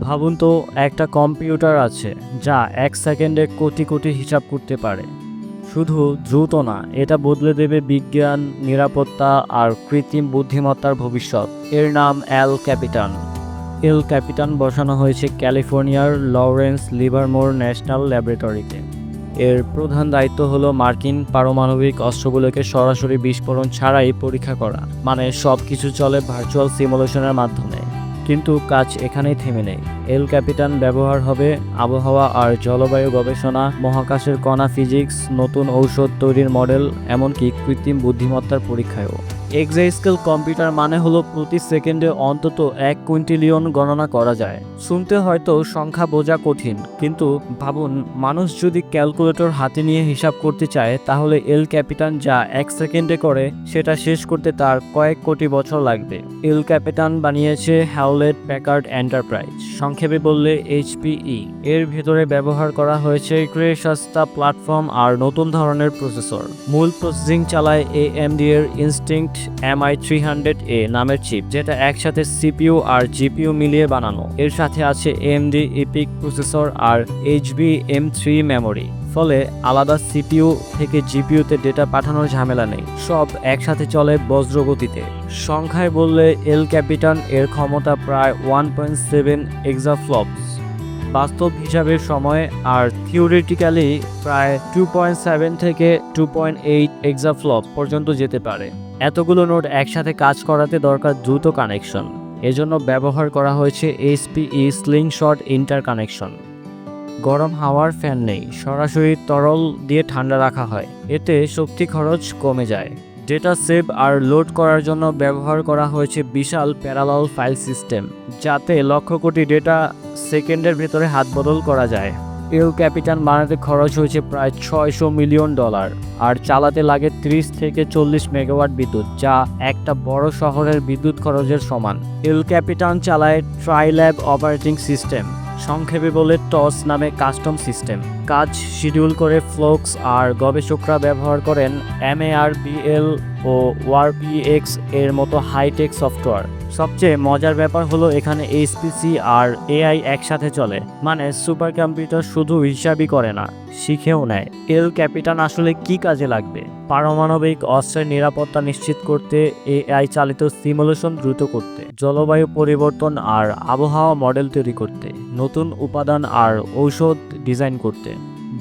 ভাবুন তো, একটা কম্পিউটার আছে, যা এক সেকেন্ডে কোটি কোটি হিসাব করতে পারে। শুধু দ্রুত না, এটা বদলে দেবে বিজ্ঞান, নিরাপত্তা আর কৃত্রিম বুদ্ধিমত্তার ভবিষ্যৎ। এর নাম অ্যাল ক্যাপিটান। এল ক্যাপিটান বসানো হয়েছে ক্যালিফোর্নিয়ার লরেন্স লিভারমোর ন্যাশনাল ল্যাবরেটরিতে। এর প্রধান দায়িত্ব হলো মার্কিন পারমাণবিক অস্ত্রগুলোকে সরাসরি বিস্ফোরণ ছাড়াই পরীক্ষা করা মানে সব কিছু চলে ভার্চুয়াল সিমুলেশনের মাধ্যমে। কিন্তু কাজ এখানেই থেমে নেই। এল ক্যাপিটান ব্যবহার হবে আবহাওয়া আর জলবায়ু গবেষণা, মহাকাশের কণা ফিজিক্স, নতুন ঔষধ তৈরির মডেল, এমনকি কৃত্রিম বুদ্ধিমত্তার পরীক্ষায়ও। এক্সাইস্কেল কম্পিউটার মানে হলো প্রতি সেকেন্ডে অন্তত এক কুইন্টিলিয়ন গণনা করা যায়। শুনতে হয়তো সংখ্যা বোঝা কঠিন, কিন্তু ভাবুন, মানুষ যদি ক্যালকুলেটর হাতে নিয়ে হিসাব করতে চায়, তাহলে এল ক্যাপিটান যা এক সেকেন্ডে করে, সেটা শেষ করতে তার কয়েক কোটি বছর লাগবে। এল ক্যাপিটান বানিয়েছে হ্যাওলেট প্যাকার্ড এন্টারপ্রাইজ সংক্ষেপে বললে এইচপিই এর ভেতরে ব্যবহার করা হয়েছে ক্রে সস্তা প্ল্যাটফর্ম আর নতুন ধরনের প্রসেসর মূল প্রসেসিং চালায় এএমডি এর Instinct MI three hundred A নামের চিপ যেটা একসাথে সিপিইউ আর জিপিইউ মিলিয়ে বানানো। এর সাথে আছে এএমডি ইপিক প্রসেসর আর এইচবি এম থ্রি মেমোরি ফলে আলাদা সিপিইউ থেকে জিপিইউতে ডেটা পাঠানোর ঝামেলা নেই। সব একসাথে চলে বজ্রগতিতে। সংখ্যায় বললে এল ক্যাপিটান এর ক্ষমতা প্রায় ওয়ান পয়েন্ট সেভেন এক্সাফ্লপস বাস্তব হিসাবের সময় আর থিওরিটিক্যালি প্রায় টু পয়েন্ট সেভেন থেকে টু পয়েন্ট এইট এক্সাফ্লপ পর্যন্ত যেতে পারে। এতগুলো নোট একসাথে কাজ করাতে দরকার দ্রুত কানেকশন। এজন্য ব্যবহার করা হয়েছে HPE Slingshot interconnection গরম হাওয়ার ফ্যান নেই, সরাসরি তরল দিয়ে ঠান্ডা রাখা হয়, এতে শক্তি খরচ কমে যায়। ডেটা সেভ আর লোড করার জন্য ব্যবহার করা হয়েছে বিশাল প্যারালাল ফাইল সিস্টেম, যাতে লক্ষ কোটি ডেটা সেকেন্ডের ভেতরে হাত বদল করা যায়। এল ক্যাপিটান বানাতে খরচ হয়েছে প্রায় ছয়শো মিলিয়ন ডলার, আর চালাতে লাগে ত্রিশ থেকে চল্লিশ মেগাওয়াট বিদ্যুৎ, যা একটা বড় শহরের বিদ্যুৎ খরচের সমান। এল ক্যাপিটান চালায় ট্রাইল্যাব অপারেটিং সিস্টেম, সংক্ষেপে বলে টস নামে কাস্টম সিস্টেম। কাজ শিডিউল করে ফ্লোক্স আর গবেষকরা ব্যবহার করেন এমএআরবিএল ও ওয়ারপিএক্স এর মতো হাইটেক সফটওয়্যার। সবচেয়ে মজার ব্যাপার হলো এখানে এইচপিসি আর এআই একসাথে চলে মানে সুপার কম্পিউটার শুধু হিসাবই করে না, শিখেও নেয়। এল ক্যাপিটান আসলে কি কাজে লাগবে? পারমাণবিক অস্ত্রের নিরাপত্তা নিশ্চিত করতে, এআই চালিত সিমুলেশন দ্রুত করতে, জলবায়ু পরিবর্তন আর আবহাওয়া মডেল তৈরি করতে, নতুন উপাদান আর ঔষধ ডিজাইন করতে।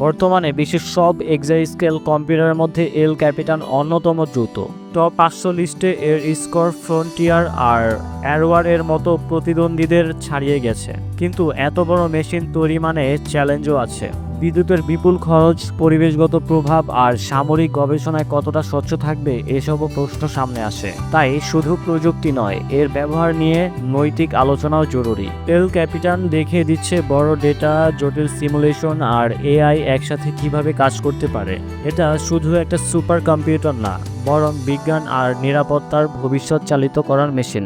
বর্তমানে বিশ্বের সব এক্সাই স্কেল কম্পিউটারের মধ্যে এল ক্যাপিটান অন্যতম দ্রুত। টপ পাঁচশো লিস্টে এর স্কোর ফ্রন্টিয়ার আর অ্যারোয়ার এর মতো প্রতিদ্বন্দ্বীদের ছাড়িয়ে গেছে। কিন্তু এত বড় মেশিন তৈরি মানে চ্যালেঞ্জও আছে। বিদ্যুতের বিপুল খরচ, পরিবেশগত প্রভাব আর সামরিক গবেষণায় কতটা স্বচ্ছ থাকবে এসবও প্রশ্ন সামনে আসে। তাই শুধু প্রযুক্তি নয়, এর ব্যবহার নিয়ে নৈতিক আলোচনাও জরুরি। এল ক্যাপিটান দেখিয়ে দিচ্ছে বড় ডেটা, জটিল সিমুলেশন আর এআই একসাথে কীভাবে কাজ করতে পারে। এটা শুধু একটা সুপার কম্পিউটার না, বরং বিজ্ঞান আর নিরাপত্তার ভবিষ্যৎ চালিত করার মেশিন।